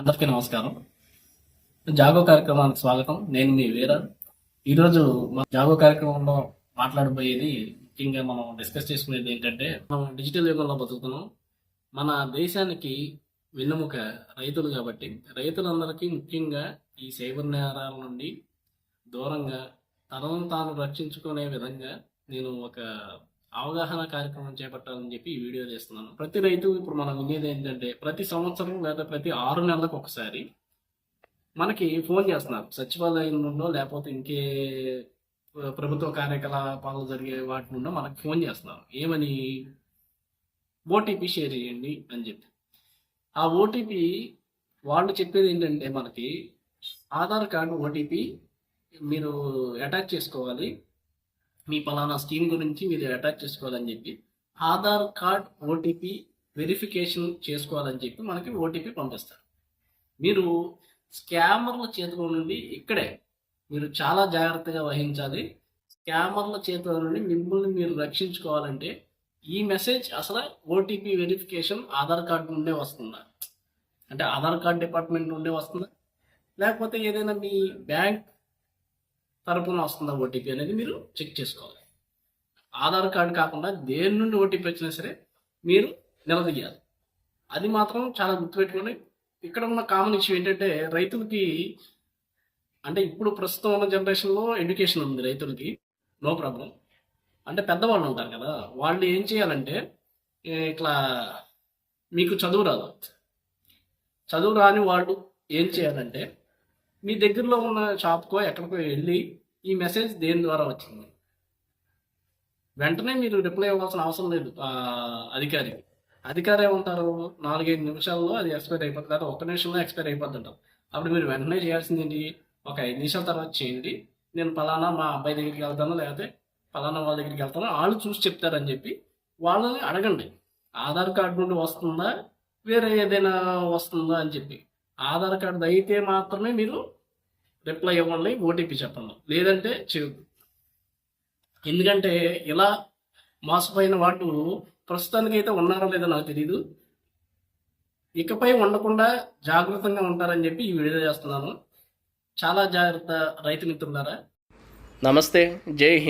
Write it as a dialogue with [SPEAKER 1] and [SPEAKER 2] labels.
[SPEAKER 1] అందరికీ నమస్కారం. జాగో కార్యక్రమానికి స్వాగతం. నేను మీ వీర. ఈరోజు మన జాగో కార్యక్రమంలో మాట్లాడబోయేది ముఖ్యంగా మనం డిస్కస్ చేసుకునేది ఏంటంటే మనం డిజిటల్ యుగంలో బతుకుతున్నాం. మన దేశానికి వెన్నెముక రైతులు కాబట్టి రైతులందరికీ ముఖ్యంగా ఈ సైబర్ నేరాల నుండి దూరంగా తనను తాను రక్షించుకునే విధంగా నేను ఒక అవగాహన కార్యక్రమం చేపట్టాలని చెప్పి ఈ వీడియో చేస్తున్నాను. ప్రతి రైతు ఇప్పుడు మనం వినేది ఏంటంటే ప్రతి సంవత్సరం లేదా ప్రతి ఆరు నెలలకు ఒకసారి మనకి ఫోన్ చేస్తున్నారు. సచివాలయం నుండో లేకపోతే ఇంకే ప్రభుత్వ కార్యకలాపాలు జరిగే వాటి నుండో మనకి ఫోన్ చేస్తున్నారు. ఏమని? ఓటీపీ షేర్ చేయండి అని చెప్పి. ఆ ఓటీపీ వాళ్ళు చెప్పేది ఏంటంటే మనకి ఆధార్ కార్డు ఓటీపీ మీరు అటాచ్ చేసుకోవాలి. మీ పలానా స్కీమ్ గురించి మీరు అటాచ్ చేసుకోవాలని చెప్పి ఆధార్ కార్డ్ ఓటీపీ వెరిఫికేషన్ చేసుకోవాలని చెప్పి మనకి ఓటీపీ పంపిస్తారు. మీరు స్కామర్ల చేతిలో నుండి ఇక్కడే మీరు చాలా జాగ్రత్తగా వహించాలి. స్కామర్ల చేతిలో నుండి మిమ్మల్ని మీరు రక్షించుకోవాలంటే ఈ మెసేజ్ అసలు ఓటీపీ వెరిఫికేషన్ ఆధార్ కార్డు నుండే వస్తుందా? అంటే ఆధార్ కార్డ్ డిపార్ట్మెంట్ నుండే వస్తుందా? లేకపోతే ఏదైనా మీ బ్యాంక్ తరపున వస్తుందా ఓటీపీ అనేది మీరు చెక్ చేసుకోవాలి. ఆధార్ కార్డు కాకుండా దేని నుండి ఓటీపీ వచ్చినా సరే మీరు నిలదీయాలి. అది మాత్రం చాలా గుర్తుపెట్టుకోండి. ఇక్కడ ఉన్న కామన్ ఇష్యూ ఏంటంటే రైతులకి అంటే ఇప్పుడు ప్రస్తుతం ఉన్న జనరేషన్లో ఎడ్యుకేషన్ ఉంది రైతులకి. No problem. అంటే పెద్దవాళ్ళు ఉంటారు కదా వాళ్ళు ఏం చేయాలంటే ఇట్లా మీకు చదువు రాదు. చదువు రాని వాళ్ళు ఏం చేయాలంటే మీ దగ్గరలో ఉన్న షాప్కో ఎక్కడికో వెళ్ళి ఈ మెసేజ్ దేని ద్వారా వచ్చింది? వెంటనే మీరు రిప్లై ఇవ్వాల్సిన అవసరం లేదు అధికారికి. అధికారి ఏమంటారు? నాలుగైదు నిమిషాల్లో అది ఎక్స్పైర్ అయిపోతుంది. లేదా ఒక్క నిమిషంలో ఎక్స్పైర్ అయిపోతుంటారు అప్పుడు మీరు వెంటనే చేయాల్సింది ఏంటి? ఒక ఐదు నిమిషాల తర్వాత చేయండి. నేను ఫలానా మా అబ్బాయి దగ్గరికి వెళ్తాను లేకపోతే ఫలానా వాళ్ళ దగ్గరికి వెళ్తాను వాళ్ళు చూసి చెప్తారని చెప్పి వాళ్ళని అడగండి. ఆధార్ కార్డు నుండి వస్తుందా? వేరే ఏదైనా వస్తుందా అని చెప్పి. ఆధార్ కార్డు అయితే మాత్రమే మీరు రిప్లై ఇవ్వండి ఓటీపీ చెప్పండి. లేదంటే చేయొద్దు. ఎందుకంటే ఇలా మోసపోయిన వాళ్ళు ప్రస్తుతానికి అయితే ఉన్నారో లేదో నాకు తెలియదు ఇకపై ఉండకుండా జాగ్రత్తగా ఉంటారని చెప్పి ఈ వీడియో చేస్తున్నాను. చాలా జాగ్రత్త రైతు మిత్రులారా.
[SPEAKER 2] నమస్తే జై హింద్.